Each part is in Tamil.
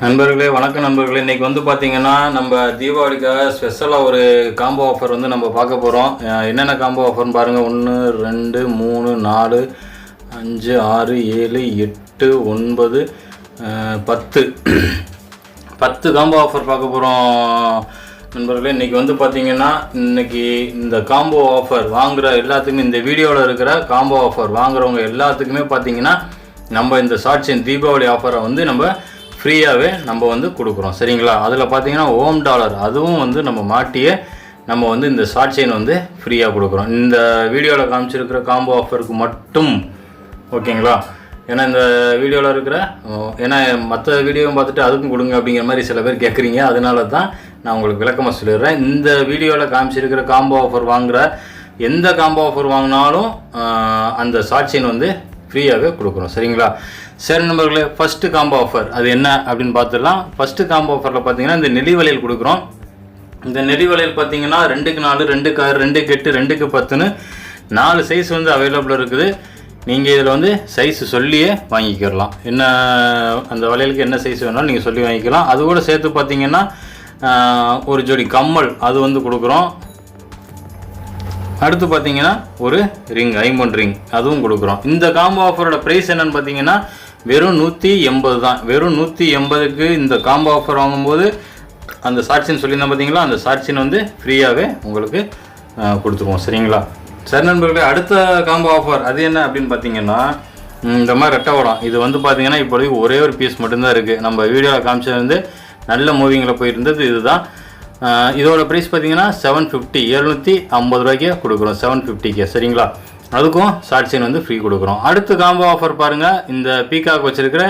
நண்பர்களே வணக்கம் நண்பர்களே. இன்றைக்கி வந்து பார்த்தீங்கன்னா நம்ம தீபாவளிக்காக ஸ்பெஷலாக ஒரு காம்போ ஆஃபர் வந்து நம்ம பார்க்க போகிறோம் என்னென்ன காம்போ ஆஃபர்னு பாருங்கள் ஒன்று ரெண்டு மூணு நாலு அஞ்சு ஆறு ஏழு எட்டு ஒன்பது பத்து. பத்து காம்போ ஆஃபர் பார்க்க போகிறோம் நண்பர்களே இன்றைக்கி வந்து பார்த்தீங்கன்னா இன்றைக்கி இந்த காம்போ ஆஃபர் வாங்குகிற எல்லாத்துக்குமே இந்த வீடியோவில் இருக்கிற காம்போ ஆஃபர் வாங்குறவங்க எல்லாத்துக்குமே பார்த்தீங்கன்னா நம்ம இந்த ஷார்ட் தீபாவளி ஆஃபரை வந்து நம்ம ஃப்ரீயாகவே நம்ம வந்து கொடுக்குறோம். சரிங்களா? அதில் பார்த்தீங்கன்னா ஓம் டாலர். அதுவும் வந்து நம்ம மாட்டியே நம்ம வந்து இந்த ஷார்ட் செயின் வந்து ஃப்ரீயாக கொடுக்குறோம். இந்த வீடியோவில் காமிச்சிருக்கிற காம்போ ஆஃபருக்கு மட்டும் ஓகேங்களா? ஏன்னா இந்த வீடியோவில் இருக்கிற ஏன்னா மற்ற வீடியோவும் பார்த்துட்டு அதுக்கும் கொடுங்க அப்படிங்கிற மாதிரி சில பேர் கேட்குறீங்க அதனால தான் நான் உங்களுக்கு விளக்கமாக சொல்லிடுறேன். இந்த வீடியோவில் காமிச்சிருக்கிற காம்போ ஆஃபர் வாங்குகிற எந்த காம்போ ஆஃபர் வாங்கினாலும் அந்த அந்த செயின் வந்து ஃப்ரீயாகவே கொடுக்குறோம் சரிங்களா? சரி நண்பர்களே ஃபஸ்ட்டு காம்போ ஆஃபர் அது என்ன அப்படின்னு பார்த்துடலாம். ஃபஸ்ட்டு காம்போ ஆஃபரில் பார்த்தீங்கன்னா இந்த நெளிவலையில் கொடுக்குறோம். இந்த நெறிவலையில் பார்த்தீங்கன்னா ரெண்டுக்கு நாலு ரெண்டுக்கு ஆறு ரெண்டுக்கு எட்டு ரெண்டுக்கு பத்துன்னு நாலு சைஸ் வந்து அவைலபிள் இருக்குது. நீங்கள் இதில் வந்து சைஸ் சொல்லியே வாங்கிக்கிறலாம் என்ன அந்த வளையலுக்கு என்ன சைஸ் வேணாலும் நீங்கள் சொல்லி வாங்கிக்கலாம். அது கூட சேர்த்து பார்த்தீங்கன்னா ஒரு ஜோடி கம்மல் அது வந்து கொடுக்குறோம். அடுத்து பார்த்தீங்கன்னா ஒரு ரிங் ஐம்பொன் ரிங் அதுவும் கொடுக்குறோம். இந்த காம்போ ஆஃபரோட ப்ரைஸ் என்னென்னு பார்த்தீங்கன்னா வெறும் நூற்றி எண்பது தான். வெறும் நூற்றி எண்பதுக்கு இந்த காம்போ ஆஃபர் வாங்கும்போது அந்த சாட்சின்னு சொல்லியிருந்தேன் பார்த்தீங்களா? அந்த சாட்சின் வந்து ஃப்ரீயாகவே உங்களுக்கு கொடுத்துருவோம். சரிங்களா? சரி நண்பர்களே அடுத்த காம்போ ஆஃபர் அது என்ன அப்படின்னு பார்த்தீங்கன்னா இந்த மாதிரி ரெட்டை வடம். இது வந்து பார்த்தீங்கன்னா இப்போதைக்கு ஒரே ஒரு பீஸ் மட்டும்தான் இருக்குது நம்ம வீடியோவில் காமிச்சது வந்து நல்ல மூவிங்கில் போயிருந்தது. இதுதான் இதோட ப்ரைஸ் பார்த்தீங்கன்னா செவன் ஃபிஃப்டி எழுநூற்றி ஐம்பது ரூபாய்க்கே கொடுக்குறோம் செவன் ஃபிஃப்டிக்கு சரிங்களா? அதுக்கும் ஷார்ட் செயின் வந்து ஃப்ரீ கொடுக்குறோம். அடுத்து காம்போ ஆஃபர் பாருங்கள் இந்த பீகாக் வச்சுருக்கிற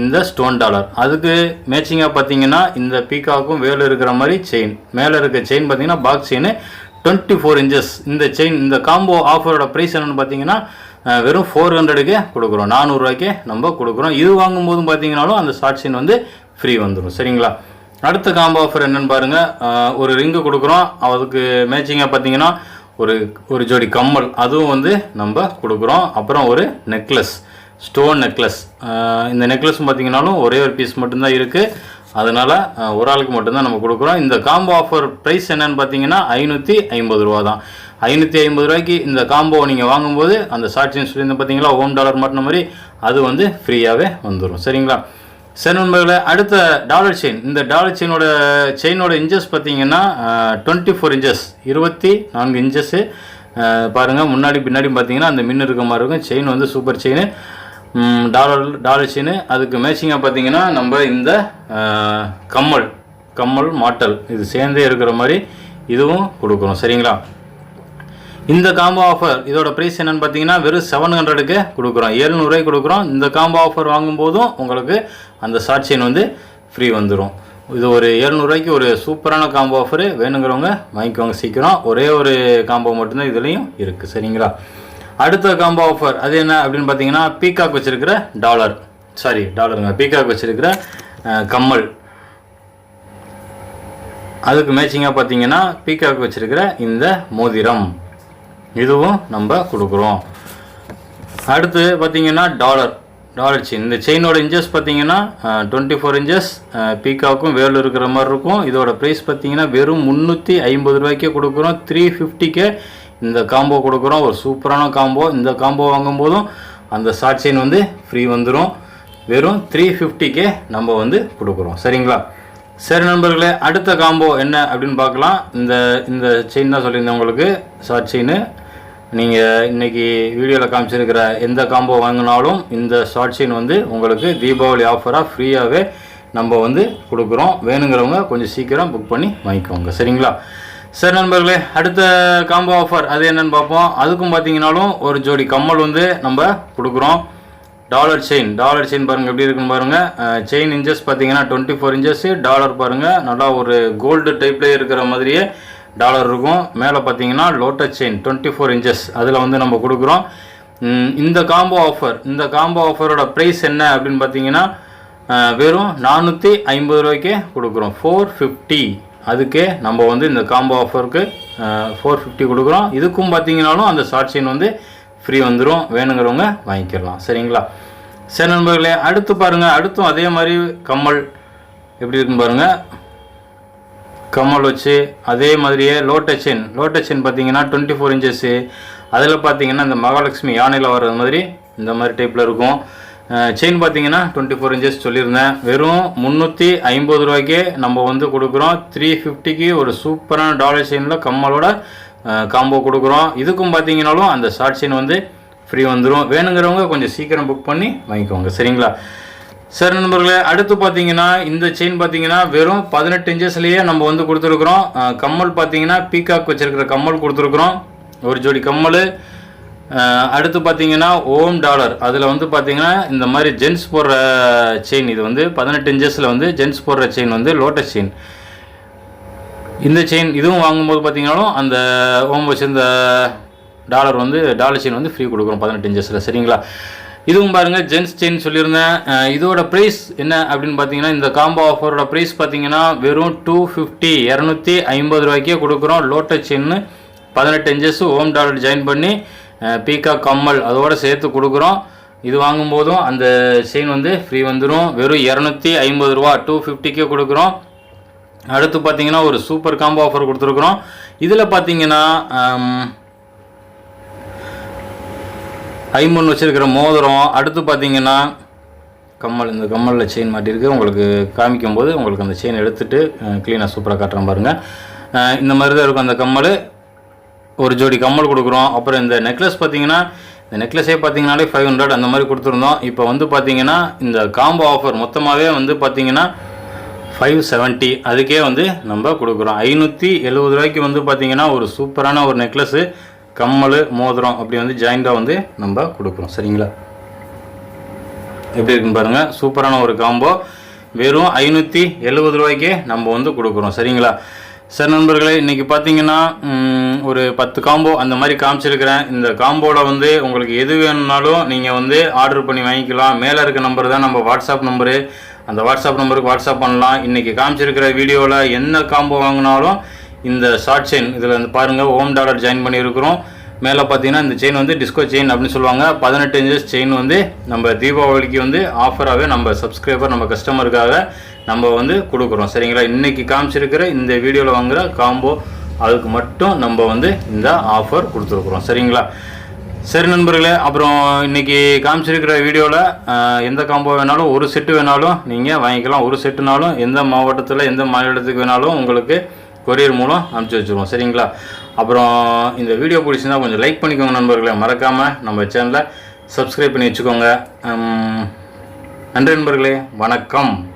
இந்த ஸ்டோன் டாலர் அதுக்கு மேட்சிங்காக பார்த்தீங்கன்னா இந்த பீகாக்கும் வேலை இருக்கிற மாதிரி செயின் மேலே இருக்க செயின் பார்த்தீங்கன்னா box chain twenty four inches இந்த செயின் இந்த காம்போ ஆஃபரோட ப்ரைஸ் என்னென்னு பார்த்தீங்கன்னா வெறும் ஃபோர் ஹண்ட்ரடுக்கே கொடுக்குறோம். நானூறுரூவாய்க்கே நம்ம கொடுக்குறோம். இது வாங்கும்போதும் பார்த்தீங்கன்னாலும் அந்த ஷார்ட் செயின் வந்து ஃப்ரீ வந்துடும் சரிங்களா? அடுத்த காம்போ ஆஃபர் என்னன்னு பாருங்க. ஒரு ரிங்கு கொடுக்குறோம். அதுக்கு மேட்சிங்காக பார்த்தீங்கன்னா ஒரு ஒரு ஜோடி கம்மல். அதுவும் வந்து நம்ம கொடுக்குறோம். அப்புறம் ஒரு நெக்லஸ் ஸ்டோன் நெக்லஸ் இந்த நெக்லஸ் பார்த்தீங்கன்னாலும் ஒரே ஒரு பீஸ் மட்டும்தான் இருக்குது அதனால் ஒரு ஆளுக்கு மட்டும்தான் நம்ம கொடுக்குறோம். இந்த காம்போ ஆஃபர் ப்ரைஸ் என்னன்னு பார்த்தீங்கன்னா ஐநூற்றி ஐம்பது ரூபா தான் ஐநூற்றி ஐம்பது ரூபாய்க்கு இந்த காம்போவை நீங்கள் வாங்கும்போது அந்த சாட்சின்னு சொல்லியிருந்தேன் பார்த்தீங்களா? ஹோம் டாலர் மாட்டின மாதிரி அது வந்து ஃப்ரீயாகவே வந்துடும் சரிங்களா? சரி நண்பர்களே அடுத்த டாலர் செயின் இந்த டாலர் செயினோட செயினோட இன்ச்சஸ் பார்த்தீங்கன்னா டுவெண்ட்டி ஃபோர் இன்ச்சஸ் இருபத்தி நான்கு இன்ச்சஸ்ஸு பாருங்கள் முன்னாடி பின்னாடி பார்த்தீங்கன்னா அந்த மின் இருக்க மாதிரி இருக்கும். செயின் வந்து super chain dollar dollar chain அதுக்கு மேட்சிங்காக பார்த்தீங்கன்னா நம்ம இந்த கம்மல் கம்மல் மாட்டல். இது சேர்ந்தே இருக்கிற மாதிரி இதுவும் கொடுக்குறோம் சரிங்களா? இந்த காம்போ ஆஃபர் இதோட ப்ரைஸ் என்னன்னு பார்த்தீங்கன்னா வெறும் செவன் ஹண்ட்ரடுக்கு கொடுக்குறோம். ஏழ்நூறுவாய்க்கு கொடுக்குறோம். இந்த காம்போ ஆஃபர் வாங்கும்போதும் உங்களுக்கு அந்த ஷார்ட் செயின் வந்து ஃப்ரீ வந்துடும் இது ஒரு ஏழ்நூறுவாய்க்கு ஒரு சூப்பரான காம்போ ஆஃபரு வேணுங்கிறவங்க வாங்கிக்கோங்க சீக்கிரம். ஒரே ஒரு காம்போ மட்டும்தான் இதுலேயும் இருக்குது சரிங்களா? அடுத்த காம்போ ஆஃபர் அது என்ன அப்படின்னு பார்த்தீங்கன்னா பீகாக் வச்சுருக்கிற டாலர் சாரி டாலருங்க பீகாக் வச்சுருக்கிற கம்மல். அதுக்கு மேட்சிங்காக பார்த்தீங்கன்னா பீகாக் வச்சுருக்கிற இந்த மோதிரம். இதுவும் நம்ம கொடுக்குறோம். அடுத்து பார்த்தீங்கன்னா டாலர் டாலர் செயின் இந்த செயினோட இன்ச்சஸ் பார்த்தீங்கன்னா டுவெண்ட்டி ஃபோர் இன்ச்சஸ் பீக்காவுக்கும் வேல் இருக்கிற மாதிரி இருக்கும். இதோட ப்ரைஸ் பார்த்தீங்கன்னா வெறும் முந்நூற்றி ஐம்பது ரூபாய்க்கே கொடுக்குறோம். த்ரீ ஃபிஃப்டிக்கே இந்த காம்போ கொடுக்குறோம். ஒரு சூப்பரான காம்போ இந்த காம்போ வாங்கும்போதும் அந்த ஷார்ட் செயின் வந்து ஃப்ரீ வந்துடும் வெறும் த்ரீ ஃபிஃப்டிக்கே நம்ம வந்து கொடுக்குறோம். சரிங்களா? சரி நண்பர்களே அடுத்த காம்போ என்ன அப்படின்னு பார்க்கலாம். இந்த இந்த செயின் தான் சொல்லியிருந்தேன் உங்களுக்கு. ஷார்ட் செயின் நீங்கள் இன்னைக்கு வீடியோவில் காமிச்சிருக்கிற எந்த காம்போ வாங்கினாலும் இந்த ஷார்ட் செயின் வந்து உங்களுக்கு தீபாவளி ஆஃபராக ஃப்ரீயாகவே நம்ம வந்து கொடுக்குறோம். வேணுங்கிறவங்க கொஞ்சம் சீக்கிரம் புக் பண்ணி வாங்கிக்கோங்க. சரிங்களா? சரி நண்பர்களே அடுத்த காம்போ ஆஃபர் அது என்னென்னு பார்ப்போம். அதுக்கும் பார்த்தீங்கன்னாலும் ஒரு ஜோடி கம்மல் வந்து நம்ம கொடுக்குறோம். டாலர் செயின் டாலர் செயின் பாருங்கள் எப்படி இருக்குன்னு பாருங்கள் செயின் இன்ச்சஸ் பார்த்தீங்கன்னா டுவெண்ட்டி ஃபோர் இன்ச்சஸ் டாலர் பாருங்கள் நல்லா ஒரு கோல்டு டைப்லேயே இருக்கிற மாதிரியே டாலர் இருக்கும். மேலே பார்த்தீங்கன்னா lotus chain twenty four inches அதில் வந்து நம்ம கொடுக்குறோம். இந்த காம்போ ஆஃபர் இந்த காம்போ ஆஃபரோட ப்ரைஸ் என்ன அப்படின்னு பார்த்தீங்கன்னா வெறும் நானூற்றி ஐம்பது ரூபாய்க்கே கொடுக்குறோம். ஃபோர் ஃபிஃப்டி அதுக்கே நம்ம வந்து இந்த காம்போ ஆஃபருக்கு ஃபோர் ஃபிஃப்டி கொடுக்குறோம். இதுக்கும் பார்த்தீங்கன்னாலும் அந்த ஷார்ட் செயின் வந்து ஃப்ரீ வந்துடும் வேணுங்கிறவங்க வாங்கிக்கலாம். சரிங்களா? சரி நண்பர்களே அடுத்து பாருங்கள் அடுத்தும் அதே மாதிரி கம்மல் எப்படி இருக்குன்னு பாருங்கள் கமல் வச்சு அதே மாதிரியே லோட்டஸ் செயின் லோட்டஸ் செயின் பார்த்தீங்கன்னா டுவெண்ட்டி ஃபோர் இன்ச்சஸ்ஸு அதில் பார்த்தீங்கன்னா இந்த மகாலட்சுமி யானையில் வர்றது மாதிரி இந்த மாதிரி டைப்பில் இருக்கும். செயின் பார்த்தீங்கன்னா டுவெண்ட்டி ஃபோர் இன்ச்சஸ் சொல்லியிருந்தேன். வெறும் முந்நூற்றி ஐம்பது ரூபாய்க்கே நம்ம வந்து கொடுக்குறோம். த்ரீ ஃபிஃப்டிக்கு ஒரு சூப்பரான டாலர் செயினில் கம்மலோட காம்போ கொடுக்குறோம். இதுக்கும் பார்த்தீங்கன்னாலும் அந்த ஷார்ட் செயின் வந்து ஃப்ரீ வந்துடும் வேணுங்கிறவங்க கொஞ்சம் சீக்கிரம் புக் பண்ணி வாங்கிக்கோங்க. சரிங்களா? சரி நண்பர்களே அடுத்து பார்த்தீங்கன்னா இந்த செயின் பார்த்தீங்கன்னா வெறும் பதினெட்டு இன்ச்சஸ்லேயே நம்ம வந்து கொடுத்துருக்குறோம். கம்மல் பார்த்தீங்கன்னா பீகாக் வச்சுருக்கிற கம்மல் கொடுத்துருக்குறோம். ஒரு ஜோடி கம்மல். அடுத்து பார்த்தீங்கன்னா ஓம் டாலர். அதில் வந்து பார்த்தீங்கன்னா இந்த மாதிரி ஜென்ஸ் போடுற செயின் இது வந்து பதினெட்டு இன்ச்சஸில் வந்து ஜென்ஸ் போடுற செயின் வந்து லோட்டஸ் செயின் இந்த செயின் இதுவும் வாங்கும்போது பார்த்தீங்கன்னாலும் அந்த ஓம் வச்சிருந்த டாலர் வந்து டாலர் செயின் வந்து ஃப்ரீ கொடுக்குறோம் பதினெட்டு இன்ச்சஸில் சரிங்களா? இதுவும் பாருங்கள் ஜென்ஸ் செயின் சொல்லியிருந்தேன். இதோட ப்ரைஸ் என்ன அப்படின்னு பார்த்தீங்கன்னா இந்த காம்போ ஆஃபரோட ப்ரைஸ் பார்த்தீங்கன்னா வெறும் டூ ஃபிஃப்டி இரநூத்தி ஐம்பது ரூபாய்க்கே கொடுக்குறோம். லோட்டஸ் செயின்னு பதினெட்டு இன்ச்சஸ் ஓம் டாலர் ஜாயின் பண்ணி பீகா கம்மல் அதோட சேர்த்து கொடுக்குறோம். இது வாங்கும்போதும் அந்த செயின் வந்து ஃப்ரீ வந்துடும் வெறும் இரநூத்தி ஐம்பது ரூபா டூ ஃபிஃப்டிக்கே கொடுக்குறோம். அடுத்து பார்த்தீங்கன்னா ஒரு சூப்பர் காம்போ ஆஃபர் கொடுத்துருக்குறோம். இதில் பார்த்தீங்கன்னா ஐம்பொன் வச்சுருக்கிற மோதிரம் அடுத்து பார்த்தீங்கன்னா கம்மல். இந்த கம்மலில் செயின் மாட்டியிருக்கு. உங்களுக்கு காமிக்கும் போது உங்களுக்கு அந்த செயின் எடுத்துகிட்டு க்ளீனாக சூப்பராக காட்டுறேன் பாருங்கள் இந்த மாதிரி தான் இருக்கும் அந்த கம்மல். ஒரு ஜோடி கம்மல் கொடுக்குறோம். அப்புறம் இந்த நெக்லஸ் பார்த்தீங்கன்னா இந்த நெக்லஸே பார்த்தீங்கனாலே ஃபைவ் ஹண்ட்ரட் அந்த மாதிரி கொடுத்துருந்தோம். இப்போ வந்து பார்த்தீங்கன்னா இந்த காம்போ ஆஃபர் மொத்தமாகவே வந்து பார்த்தீங்கன்னா ஃபைவ் செவன்ட்டி அதுக்கே வந்து நம்ம கொடுக்குறோம். ஐநூற்றி எழுபது ரூபாய்க்கு வந்து பார்த்தீங்கன்னா ஒரு சூப்பரான ஒரு நெக்லஸ்ஸு கம்மல் மோதிரம் அப்படி வந்து ஜாயிண்டாக வந்து நம்ம கொடுக்குறோம் சரிங்களா? எப்படி இருக்குன்னு பாருங்கள் சூப்பரான ஒரு காம்போ வெறும் ஐநூற்றி எழுபது ரூபாய்க்கே நம்ம வந்து கொடுக்குறோம். சரிங்களா? சார் நண்பர்களே இன்றைக்கி பார்த்தீங்கன்னா ஒரு பத்து காம்போ அந்த மாதிரி காமிச்சிருக்கிறேன். இந்த காம்போவில் வந்து உங்களுக்கு எது வேணும்னாலும் நீங்கள் வந்து ஆர்டர் பண்ணி வாங்கிக்கலாம். மேலே இருக்க நம்பர் தான் நம்ம வாட்ஸ்அப் நம்பரு அந்த வாட்ஸ்அப் நம்பருக்கு வாட்ஸ்அப் பண்ணலாம். இன்றைக்கி காமிச்சிருக்கிற வீடியோவில் என்ன காம்போ வாங்கினாலும் இந்த ஷார்ட் செயின் இதில் வந்து பாருங்கள் ஓம் டாலர் ஜாயின் பண்ணியிருக்கிறோம். மேலே பார்த்தீங்கன்னா இந்த செயின் வந்து டிஸ்கோ செயின் அப்படின்னு சொல்லுவாங்க. பதினெட்டு இன்ச்சஸ் செயின் வந்து நம்ம தீபாவளிக்கு வந்து ஆஃபராகவே நம்ம சப்ஸ்கிரைபர் நம்ம கஸ்டமருக்காக நம்ம வந்து கொடுக்குறோம். சரிங்களா? இன்றைக்கி காமிச்சிருக்கிற இந்த வீடியோவில் வாங்குகிற காம்போ அதுக்கு மட்டும் நம்ம வந்து இந்த ஆஃபர் கொடுத்துருக்குறோம். சரிங்களா? சரி நண்பர்களே அப்புறம் இன்னைக்கு காமிச்சிருக்கிற வீடியோவில் எந்த காம்போ வேணாலும் ஒரு செட்டு வேணாலும் நீங்கள் வாங்கிக்கலாம். ஒரு செட்டுனாலும் எந்த மாவட்டத்தில் எந்த மாநிலத்துக்கு வேணாலும் உங்களுக்கு கொரியர் மூலம் அனுப்பிச்சி வச்சுருவோம். சரிங்களா? அப்புறம் இந்த வீடியோ பிடிச்சிருந்தால் கொஞ்சம் லைக் பண்ணிக்கோங்க நண்பர்களே. மறக்காமல் நம்ம சேனலை சப்ஸ்கிரைப் பண்ணி வச்சுக்கோங்க. நன்றி நண்பர்களே. வணக்கம்.